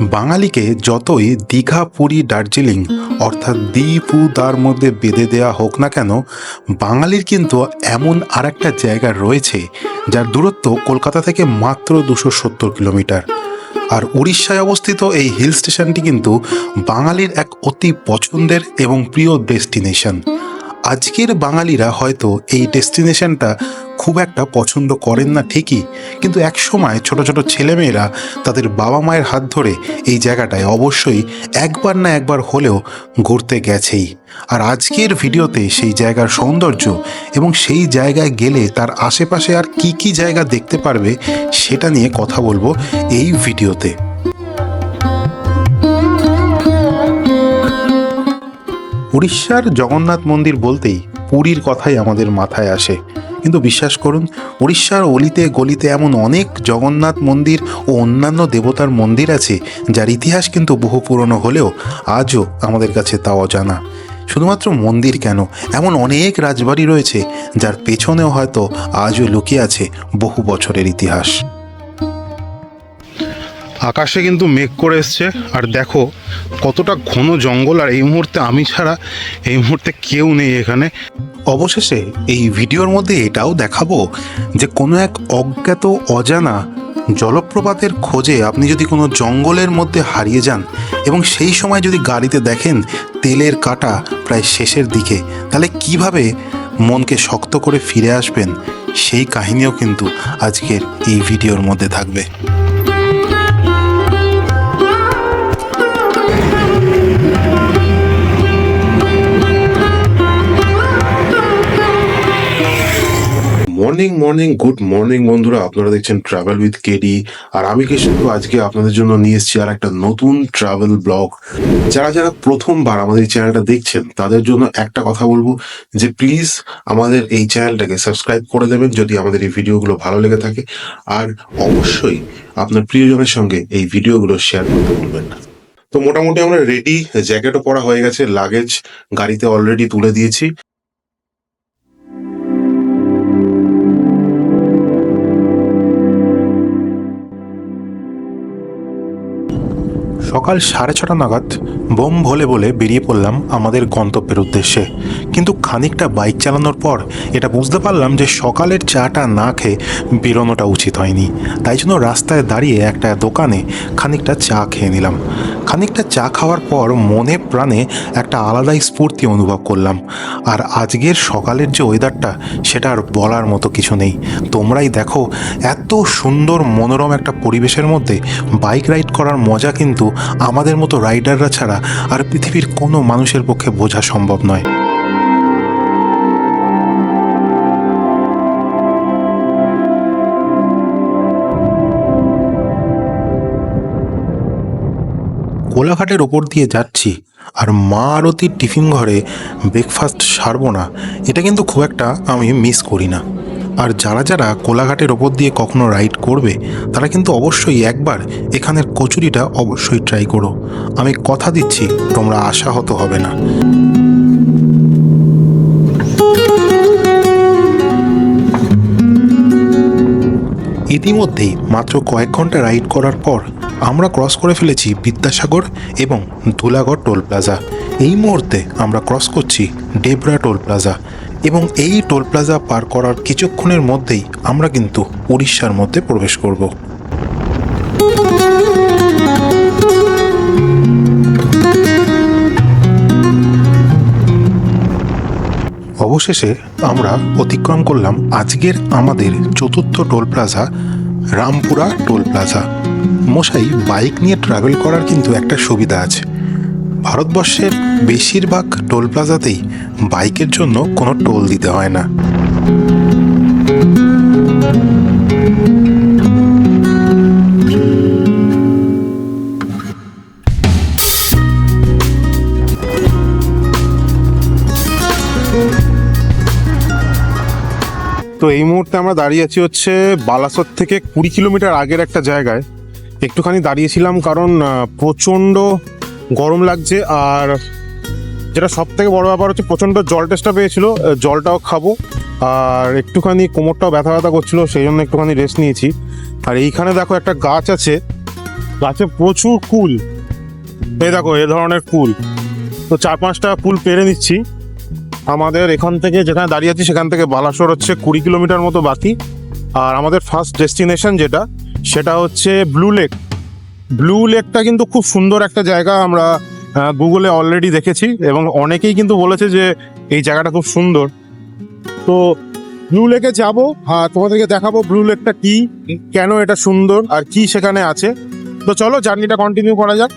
বাঙালিকে যতই দীঘা, পুরী, দার্জিলিং অর্থাৎ দ্বীপ তার মধ্যে বেঁধে দেওয়া হোক না কেন, বাঙালির কিন্তু এমন আর একটা জায়গা রয়েছে যার দূরত্ব কলকাতা থেকে মাত্র দুশো সত্তর কিলোমিটার। আর উড়িষ্যায় অবস্থিত এই হিল স্টেশনটি কিন্তু বাঙালির এক অতি পছন্দের এবং প্রিয় ডেস্টিনেশন। আজকের বাঙালিরা হয়তো এই ডেস্টিনেশনটা খুব একটা পছন্দ করেন না ঠিকই, কিন্তু এক সময় ছোট ছোট ছেলেমেয়েরা তাদের বাবা মায়ের হাত ধরে এই জায়গাটায় অবশ্যই একবার না একবার হলেও ঘুরতে গেছেই। আর আজকের ভিডিওতে সেই জায়গার সৌন্দর্য এবং সেই জায়গায় গেলে তার আশেপাশে আর কি কি জায়গা দেখতে পারবে সেটা নিয়ে কথা বলব এই ভিডিওতে। উড়িষ্যার জগন্নাথ মন্দির বলতেই পুরীর কথাই আমাদের মাথায় আসে। কিন্তু বিশ্বাস করুন, উড়িষ্যার অলিতে গলিতে এমন অনেক জগন্নাথ মন্দির ও অন্যান্য দেবতার মন্দির আছে, যার ইতিহাস কিন্তু বহু পুরনো হলেও আজও আমাদের কাছে তা অজানা। শুধুমাত্র মন্দির কেন? এমন অনেক রাজবাড়ি রয়েছে, যার পেছনেও হয়তো আজও লুকিয়ে আছে বহু বছরের ইতিহাস। আকাশে কিন্তু মেঘ করে এসছে। আর দেখো, কতটা ঘন জঙ্গল, আর এই মুহূর্তে আমি ছাড়া এই মুহূর্তে কেউ নেই এখানে। অবশেষে এই ভিডিওর মধ্যে এটাও দেখাবো যে কোনো এক অজ্ঞাত, অজানা জলপ্রপাতের খোঁজে আপনি যদি কোনো জঙ্গলের মধ্যে হারিয়ে যান এবং সেই সময় যদি গাড়িতে দেখেন তেলের কাটা প্রায় শেষের দিকে, তাহলে কীভাবে মনকে শক্ত করে ফিরে আসবেন? সেই কাহিনীও কিন্তু আজকের এই ভিডিওর মধ্যে থাকবে। মর্নিং মর্নিং গুড মর্নিং বন্ধুরা। আপনারা দেখছেন ট্রাভেল উইথ কেডি আর আমি কিন্তু আজকে আপনাদের জন্য নিয়ে এসেছি আর একটা নতুন ট্রাভেল ব্লগ যারা যারা প্রথমবার আমাদের এই চ্যানেলটা দেখছেন, তাদের জন্য একটা কথা বলব যে প্লিজ আমাদের এই চ্যানেলটাকে সাবস্ক্রাইব করে দেবেন যদি আমাদের এই ভিডিওগুলো ভালো লেগে থাকে। আর অবশ্যই আপনার প্রিয়জনের সঙ্গে এই ভিডিওগুলো শেয়ার করতে ভুলবেন না। তো মোটামুটি আমরা রেডি জ্যাকেটও পরা হয়ে গেছে লাগেজ গাড়িতে অলরেডি তুলে দিয়েছি। সকাল সাড়ে ছটা নাগাদ বোম ভোলে বলে বেরিয়ে পড়লাম আমাদের গন্তব্যের উদ্দেশ্যে। কিন্তু খানিকটা বাইক চালানোর পর এটা বুঝতে পারলাম যে সকালের চাটা না খেয়ে বেরোনোটা উচিত হয়নি। তাই জন্য রাস্তায় দাঁড়িয়ে একটা দোকানে খানিকটা চা খেয়ে নিলাম। খানিকটা চা খাওয়ার পর মনে প্রাণে একটা আলাদাই স্ফূর্তি অনুভব করলাম। আর আজকের সকালের যে ওয়েদারটা, সেটা আর বলার মতো কিছু নেই। তোমরাই দেখো, এত সুন্দর মনোরম একটা পরিবেশের মধ্যে বাইক রাইড করার মজা কিন্তু আমাদের মতো রাইডাররা ছাড়া আর পৃথিবীর কোনো মানুষের পক্ষে বোঝা সম্ভব নয়। কোলাঘাটের ওপর দিয়ে যাচ্ছি আর মা আরতির টিফিন ঘরে ব্রেকফাস্ট সারবো না, এটা কিন্তু খুব একটা আমি মিস করি না। আর যারা যারা কোলাঘাটের ওপর দিয়ে কখনো রাইড করবে, তারা কিন্তু অবশ্যই একবার এখানের কচুরিটা অবশ্যই ট্রাই করো। আমি কথা দিচ্ছি, তোমরা আশাহত হবে না। ইতিমধ্যেই মাত্র কয়েক ঘণ্টা রাইড করার পর আমরা ক্রস করে ফেলেছি বিদ্যাসাগর এবং ধুলাগড় টোল প্লাজা এই মুহূর্তে আমরা ক্রস করছি ডেবরা টোল প্লাজা এবং এই টোল প্লাজা পার করার কিছুক্ষণের মধ্যেই আমরা কিন্তু উড়িষ্যার মধ্যে প্রবেশ করব। অবশেষে আমরা অতিক্রম করলাম আজকের আমাদের চতুর্থ toll plaza, Rampura toll plaza. মশাই, বাইক নিয়ে ট্রাভেল করার কিন্তু একটা সুবিধা আছে। ভারতবর্ষের বেশিরভাগ টোল প্লাজাতেই বাইকের জন্য কোনো টোল দিতে হয় না। তো এই মুহূর্তে আমরা দাঁড়িয়ে আছি হচ্ছে বালাসর থেকে কুড়ি কিলোমিটার আগের একটা জায়গায়। একটুখানি দাঁড়িয়েছিলাম কারণ প্রচণ্ড গরম লাগছে আর যেটা সব থেকে বড় ব্যাপার হচ্ছে প্রচণ্ড জল টেস্টটা পেয়েছিল জলটাও খাব, আর একটুখানি কোমরটাও ব্যথা ব্যথা করছিল, সেই জন্য একটুখানি রেস্ট নিয়েছি। আর এইখানে দেখো একটা গাছ আছে, গাছে প্রচুর কুল। এই দেখো, এ ধরনের কুল। তো চার পাঁচটা কুল পেরে নিচ্ছি। আমাদের এখান থেকে যেখানে দাঁড়িয়ে আছি, সেখান থেকে বালাসোর হচ্ছে কুড়ি কিলোমিটার মতো বাকি। আর আমাদের ফার্স্ট ডেস্টিনেশন যেটা, সেটা হচ্ছে ব্লু লেক ব্লু লেকটা কিন্তু খুব সুন্দর একটা জায়গা, আমরা গুগলে অলরেডি দেখেছি এবং অনেকেই কিন্তু বলেছে যে এই জায়গাটা খুব সুন্দর। তো ব্লু লেকে যাব আর তোমাদেরকে দেখাবো ব্লু লেকটা কি, কেন এটা সুন্দর আর কি সেখানে আছে। তো চলো জার্নিটা কন্টিনিউ করা যাক।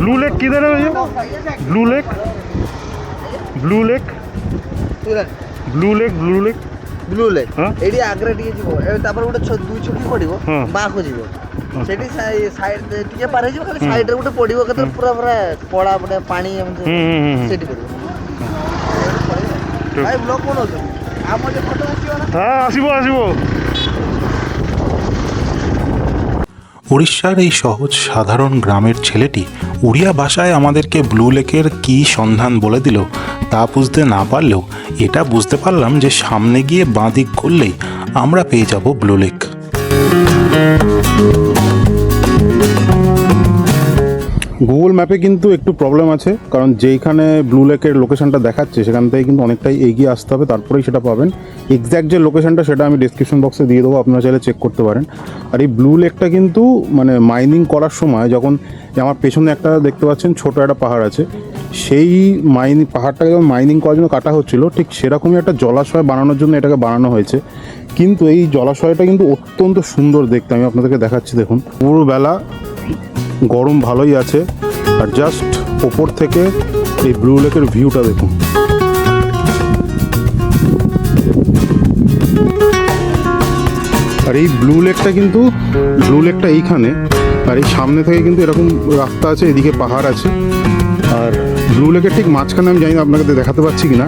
ব্লু লেক কিধারে হয়ে blue lake ব্লୁ Lake blue lake blue lake blue lake ହଁ? ଏଇଠି ଆଗରେ ଟିକେ ଯିବ ଏବେ ତାପରେ ଗୋଟେ ଛ- ଦୁଇ ଛକି ପଡ଼ିବ ହଁ। ବାଁକୁ ଯିବ ସେଠି ସାଇଡ୍ ଟିକେ ପାର ହେଇଯିବ ଖାଲି ସାଇଡ୍ରେ ଗୋଟେ ପଡ଼ିବ କେତେ ପୁରା ପୁରା କଳା ଗୋଟେ ପାଣି ଏମିତି ହୁଁ ହୁଁ ହୁଁ ସେଠି ପଡ଼ିବ ଭାଇ ବ୍ଲଗ୍ ବନଉଛନ୍ତି ଆମର ଯେ ଫଟୋ ଆସିବ ନା হ্যাঁ আসিব আসিব উড়িষ্যার এই সহজ সাধারণ গ্রামের ছেলেটি উড়িয়া ভাষায় আমাদেরকে ব্লু লেকের কি সন্ধান বলে দিল তা বুঝতে না পারলেও এটা বুঝতে পারলাম যে সামনে গিয়ে বাঁ দিক করলেই আমরা পেয়ে যাব ব্লু লেক। গুগল ম্যাপে কিন্তু একটু প্রবলেম আছে, কারণ যেইখানে ব্লু লেকের লোকেশনটা দেখাচ্ছে, সেখান থেকে কিন্তু অনেকটাই এগিয়ে আসতে হবে, তারপরেই সেটা পাবেন। এক্স্যাক্ট যে লোকেশনটা সেটা আমি ডিসক্রিপশন বক্সে দিয়ে দেবো, আপনারা চাইলে চেক করতে পারেন। আর এই ব্লু লেকটা কিন্তু মানে মাইনিং করার সময় যখন আমার পেছনে একটা দেখতে পাচ্ছেন, ছোট একটা পাহাড় আছে, সেই মাইনিং পাহাড়টাকে যখন মাইনিং করার জন্য কাটা হচ্ছিল, ঠিক সেরকমই একটা জলাশয় বানানোর জন্য এটাকে বানানো হয়েছে। কিন্তু এই জলাশয়টা কিন্তু অত্যন্ত সুন্দর দেখতে, আমি আপনাদেরকে দেখাচ্ছি, দেখুন। পুরো বেলা গরম ভালোই আছে। আর জাস্ট ওপর থেকে এই ব্লু লেকের ভিউটা দেখুন। আর এই ব্লু লেকটা কিন্তু ব্লু লেকটা এইখানে, আর এই সামনে থেকে কিন্তু এরকম রাস্তা আছে, এদিকে পাহাড় আছে। আর ব্লু লেকের ঠিক মাঝখানে আমি জানি না আপনাকে দেখাতে পাচ্ছি কিনা,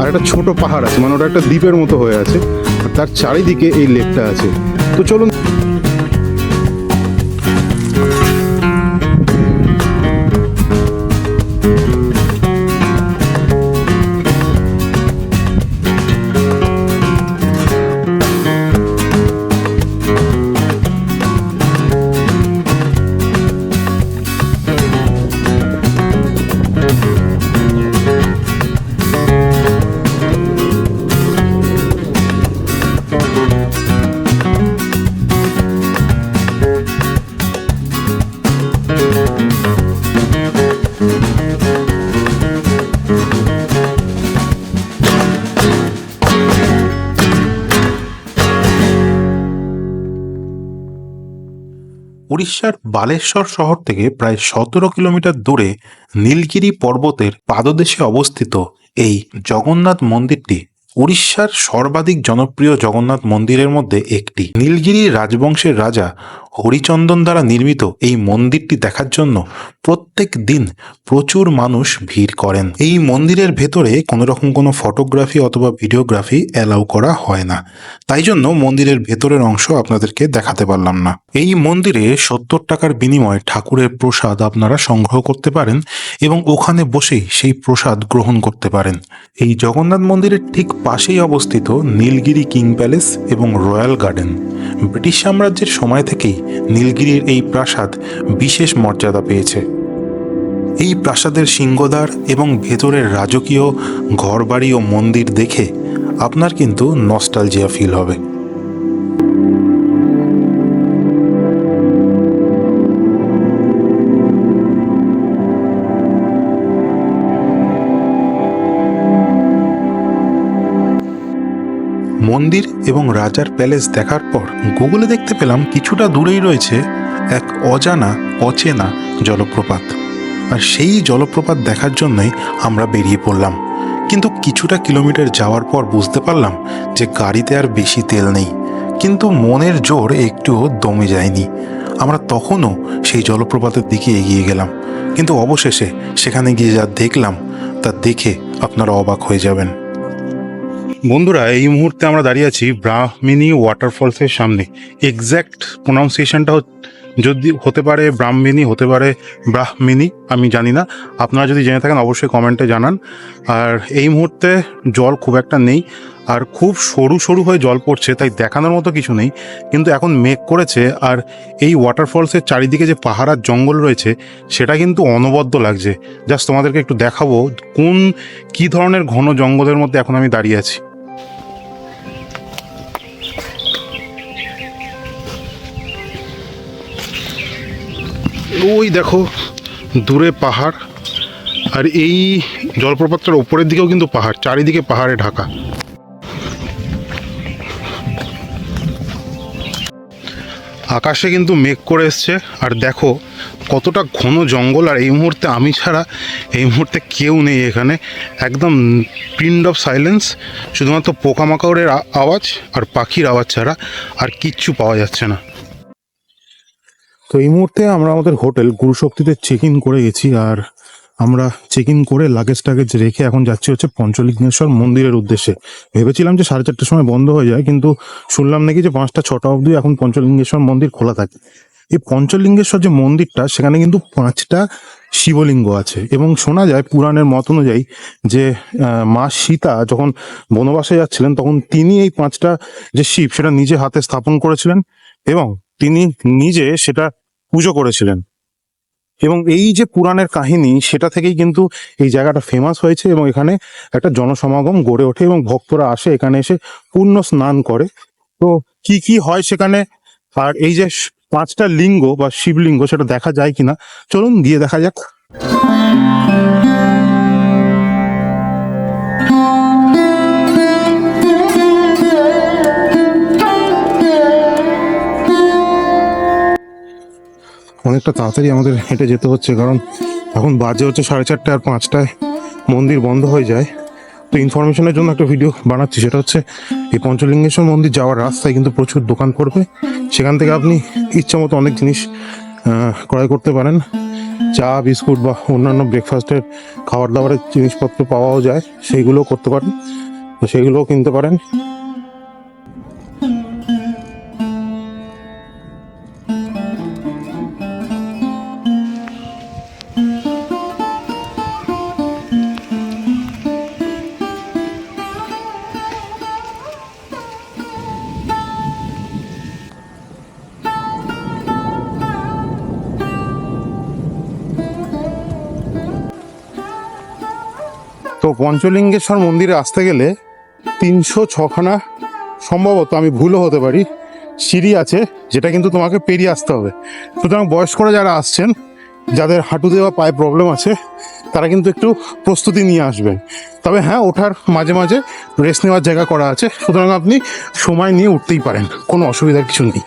আর একটা ছোট পাহাড় আছে মানে ওটা একটা দ্বীপের মতো হয়ে আছে। আর তার চারিদিকে এই লেকটা আছে। তো চলুন উড়িষ্যার বালেশ্বর শহর থেকে প্রায় সতেরো কিলোমিটার দূরে নীলগিরি পর্বতের পাদদেশে অবস্থিত এই জগন্নাথ মন্দিরটি উড়িষ্যার সর্বাধিক জনপ্রিয় জগন্নাথ মন্দিরের মধ্যে একটি। নীলগিরি রাজবংশের রাজা হরিচন্দন দ্বারা নির্মিত এই মন্দিরটি দেখার জন্য প্রত্যেক দিন প্রচুর মানুষ ভিড় করেন। এই মন্দিরের ভেতরে কোনো রকম কোনো ফটোগ্রাফি অথবা ভিডিওগ্রাফি অ্যালাউ করা হয় না। তাই জন্য মন্দিরের ভেতরের অংশ আপনাদেরকে দেখাতে পারলাম না। এই মন্দিরে সত্তর টাকার বিনিময়ে ঠাকুরের প্রসাদ আপনারা সংগ্রহ করতে পারেন এবং ওখানে বসেই সেই প্রসাদ গ্রহণ করতে পারেন। এই জগন্নাথ মন্দিরের ঠিক পাশেই অবস্থিত নীলগিরি কিং প্যালেস এবং রয়্যাল গার্ডেন। ব্রিটিশ সাম্রাজ্যের সময় থেকেই নীলগিরির এই প্রাসাদ বিশেষ মর্যাদা পেয়েছে। এই প্রাসাদের সিংহদ্বার এবং ভেতরের রাজকীয় ঘরবাড়ি ও মন্দির দেখে আপনার কিন্তু নস্টালজিয়া ফিল হবে। মন্দির এবং রাজার প্যালেস দেখার পর গুগলে দেখতে পেলাম কিছুটা দূরেই রয়েছে এক অজানা, অচেনা জলপ্রপাত। আর সেই জলপ্রপাত দেখার জন্যই আমরা বেরিয়ে পড়লাম। কিন্তু কিছুটা কিলোমিটার যাওয়ার পর বুঝতে পারলাম যে গাড়িতে আর বেশি তেল নেই। কিন্তু মনের জোর একটুও দমে যায়নি। আমরা তখনও সেই জলপ্রপাতের দিকে এগিয়ে গেলাম। কিন্তু অবশেষে সেখানে গিয়ে যা দেখলাম, তা দেখে আপনারা অবাক হয়ে যাবেন। বন্ধুরা, এই মুহূর্তে আমরা দাঁড়িয়ে আছি ব্রাহ্মিনী ওয়াটারফলসের সামনে। এক্স্যাক্ট প্রোনাউন্সিয়েশনটা যদি হতে পারে ব্রাহ্মিনী হতে পারে ব্রাহ্মিনী আমি জানি না। আপনারা যদি জেনে থাকেন, অবশ্যই কমেন্টে জানান। আর এই মুহূর্তে জল খুব একটা নেই, আর খুব সরু সরু হয়ে জল পড়ছে, তাই দেখানোর মতো কিছু নেই। কিন্তু এখন মেঘ করেছে, আর এই ওয়াটারফলসের চারিদিকে যে পাহাড়ার জঙ্গল রয়েছে, সেটা কিন্তু অনবদ্য লাগছে। জাস্ট তোমাদেরকে একটু দেখাবো কোন কি ধরনের ঘন জঙ্গলের মধ্যে এখন আমি দাঁড়িয়ে আছি। ওই দেখো, দূরে পাহাড়, আর এই জলপ্রপাতটার ওপরের দিকেও কিন্তু পাহাড়, চারিদিকে পাহাড়ে ঢাকা। আকাশে কিন্তু মেঘ করে এসছে, আর দেখো কতটা ঘন জঙ্গল, আর এই মুহূর্তে আমি ছাড়া এই মুহূর্তে কেউ নেই এখানে। একদম প্রিন্ট অফ সাইলেন্স, শুধুমাত্র পোকামাকড়ের আওয়াজ আর পাখির আওয়াজ ছাড়া আর কিচ্ছু পাওয়া যাচ্ছে না। তো এই মুহূর্তে আমরা আমাদের হোটেল গুরুশক্তিতে চেক ইন করে গেছি আর আমরা চেক ইন করে লাগেজ টাগেজ রেখে এখন যাচ্ছি হচ্ছে পঞ্চলিঙ্গেশ্বর মন্দিরের উদ্দেশ্যে। ভেবেছিলাম যে সাড়ে চারটের সময় বন্ধ হয়ে যায়, কিন্তু শুনলাম নাকি যে পাঁচটা, ছটা অবধি এখন পঞ্চলিঙ্গেশ্বর মন্দির খোলা থাকে। এই পঞ্চলিঙ্গেশ্বর যে মন্দিরটা, সেখানে কিন্তু পাঁচটা শিবলিঙ্গ আছে এবং শোনা যায় পুরাণের মত অনুযায়ী যে মা সীতা যখন বনবাসে যাচ্ছিলেন, তখন তিনি এই পাঁচটা যে শিব, সেটা নিজে হাতে স্থাপন করেছিলেন এবং তিনি নিজে সেটা পুজো করেছিলেন। এবং এই যে পুরাণের কাহিনী, সেটা থেকেই কিন্তু এই জায়গাটা ফেমাস হয়েছে এবং এখানে একটা জনসমাগম গড়ে ওঠে এবং ভক্তরা আসে, এখানে এসে পূর্ণ স্নান করে। তো কি কি হয় সেখানে? আর এই যে পাঁচটা লিঙ্গ বা শিবলিঙ্গ, সেটা দেখা যায় কিনা? চলুন গিয়ে দেখা যাক। অনেকটা তাড়াতাড়ি আমাদের হেঁটে যেতে হচ্ছে, কারণ এখন বাজে হচ্ছে সাড়ে চারটে আর পাঁচটায় মন্দির বন্ধ হয়ে যায়। তো ইনফরমেশনের জন্য একটা ভিডিও বানাচ্ছি, সেটা হচ্ছে এই পঞ্চলিঙ্গেশ্বর মন্দির যাওয়ার রাস্তায় কিন্তু প্রচুর দোকান পড়বে। সেখান থেকে আপনি ইচ্ছা মতো অনেক জিনিস ক্রয় করতে পারেন। চা, বিস্কুট বা অন্যান্য ব্রেকফাস্টের খাবার দাবারের জিনিসপত্র পাওয়াও যায়, সেইগুলোও করতে পারেন। তো সেইগুলোও কিনতে পারেন। তো পঞ্চলিঙ্গেশ্বর মন্দিরে আসতে গেলে তিনশো ছখানা সম্ভবত আমি ভুলও হতে পারি, সিঁড়ি আছে যেটা কিন্তু তোমাকে পেরিয়ে আসতে হবে। সুতরাং বয়স্করা যারা আসছেন, যাদের হাঁটু দেওয়া পায়ে প্রবলেম আছে, তারা কিন্তু একটু প্রস্তুতি নিয়ে আসবেন। তবে হ্যাঁ ওঠার মাঝে মাঝে রেস্ট নেওয়ার জায়গা করা আছে। সুতরাং আপনি সময় নিয়ে উঠতেই পারেন, কোনো অসুবিধার কিছু নেই।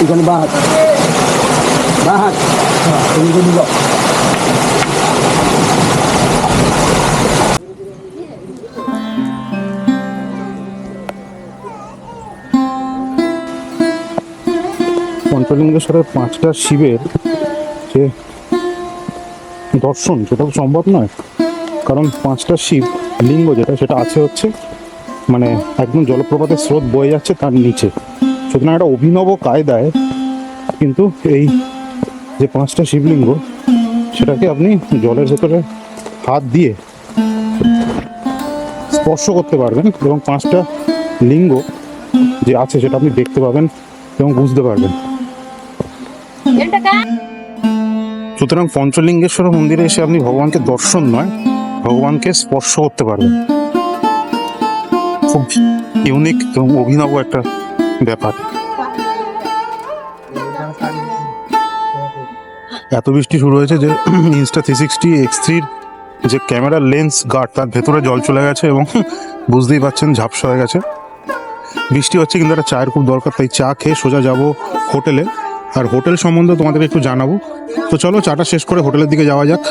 এখানে বাঁ হাত বাঁ হাত এদিকে দিল পঞ্চলিঙ্গেশ্বরের পাঁচটা শিবের যে দর্শন, সেটা তো সম্ভব নয়। কারণ পাঁচটা শিব লিঙ্গ যেটা, সেটা আছে হচ্ছে মানে একদম জলপ্রপাতের স্রোত বয়ে যাচ্ছে তার নিচে। সুতরাং একটা অভিনব কায়দায় কিন্তু এই যে পাঁচটা শিবলিঙ্গ, সেটাকে আপনি জলের ভেতরে হাত দিয়ে স্পর্শ করতে পারবেন এবং পাঁচটা লিঙ্গ যে আছে, সেটা আপনি দেখতে পাবেন এবং বুঝতে পারবেন। সুতরাং পঞ্চলিঙ্গেশ্বর মন্দিরে এসে আপনি ভগবানকে দর্শন নয়, ভগবানকে স্পর্শ করতে পারবেন। খুব ইউনিক এবং অভিনব একটা ব্যাপার। এত বৃষ্টি শুরু হয়েছে যে ইনস্টা থ্রি সিক্সটি এক্স থ্রির যে ক্যামেরার লেন্স গার্ড তার ভেতরে জল চলে গেছে এবং বুঝতেই পাচ্ছেন ঝাপসা হয়ে গেছে। বৃষ্টি হচ্ছে কিন্তু একটা চায়ের খুব দরকার, তাই চা খেয়ে সোজা যাব হোটেলে। আর হোটেল সম্বন্ধে তোমাদেরকে একটু জানাব। তো চলো চাটা শেষ করে হোটেলের দিকে যাওয়া যাক।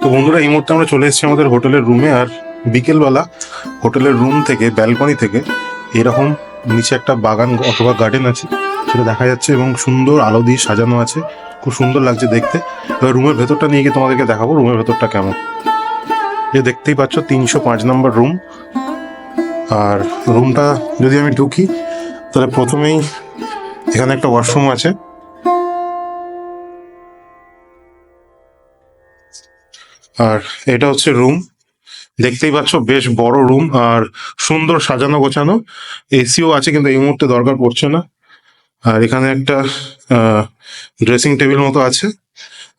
তো বন্ধুরা, এই মুহূর্তে আমরা চলে এসেছি আমাদের হোটেলের রুমে, আর বিকেলবেলা হোটেলের রুম থেকে, ব্যালকনি থেকে এরকম নিচে একটা বাগান অথবা গার্ডেন আছে, সেটা দেখা যাচ্ছে এবং সুন্দর আলো দিয়ে সাজানো আছে। খুব সুন্দর লাগছে দেখতে। এবার রুমের ভেতরটা নিয়ে গিয়ে তোমাদেরকে দেখাবো, রুমের ভেতরটা কেমন। যে দেখতেই পাচ্ছ, তিনশো পাঁচ নম্বর রুম। আর রুমটা যদি আমি ঢুকি, তাহলে প্রথমেই এখানে একটা ওয়াশরুম আছে। আর এটা হচ্ছে রুম দেখতেই পাচ্ছ বেশ বড় রুম আর সুন্দর সাজানো গোছানো। এসিও আছে, কিন্তু এই মুহূর্তে দরকার পড়ছে না। আর এখানে একটা ড্রেসিং টেবিল মতো আছে।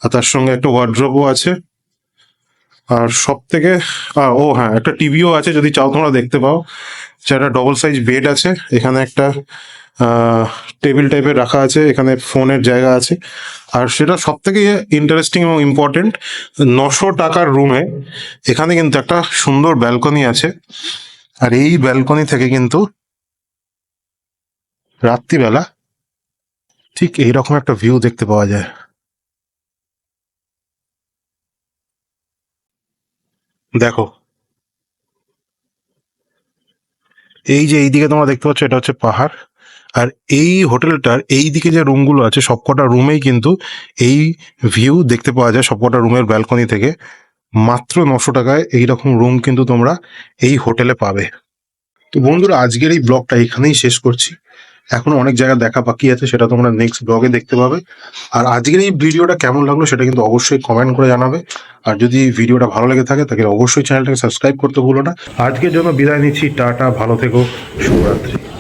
আর তার সঙ্গে একটা ওয়ার্ড্রোবও আছে। আর সব থেকে ও হ্যাঁ একটা টিভিও আছে, যদি চাও তোমরা দেখতে পাও। একটা ডবল সাইজ বেড আছে, এখানে একটা টেবিল টাইপের রাখা আছে, এখানে ফোনের জায়গা আছে। আর সেটা সব থেকে ইন্টারেস্টিং এবং ইম্পর্টেন্ট নশো টাকার রুমে এখানে কিন্তু একটা সুন্দর ব্যালকনি আছে। আর এই ব্যালকনি থেকে কিন্তু রাত্রিবেলা, ঠিক এইরকম একটা ভিউ দেখতে পাওয়া যায়। দেখো। এই যে এইদিকে তোমরা দেখতে পাচ্ছ, এটা হচ্ছে পাহাড়। আর এই হোটেলটার এই দিকে যে রুমগুলো আছে, সবকটা রুমেই কিন্তু এই ভিউ দেখতে পাওয়া যায়, সবকটা রুমের ব্যালকনি থেকে। মাত্র নশো টাকায় এইরকম রুম কিন্তু তোমরা এই হোটেলে পাবে। তো বন্ধুরা, আজকের এই ব্লগটা এখানেই শেষ করছি। এখনও অনেক জায়গা দেখা বাকি আছে, সেটা তোমরা নেক্সট ব্লগে দেখতে পাবে। আর আজকের এই ভিডিওটা কেমন লাগল সেটা কিন্তু অবশ্যই কমেন্ট করে জানাবে। আর যদি ভিডিওটা ভালো লেগে থাকে, তাহলে অবশ্যই চ্যানেলটাকে সাবস্ক্রাইব করতে ভুলো না। আজকের জন্য বিদায় নিচ্ছি, টাটা, ভালো থেকো, শুভরাত্রি।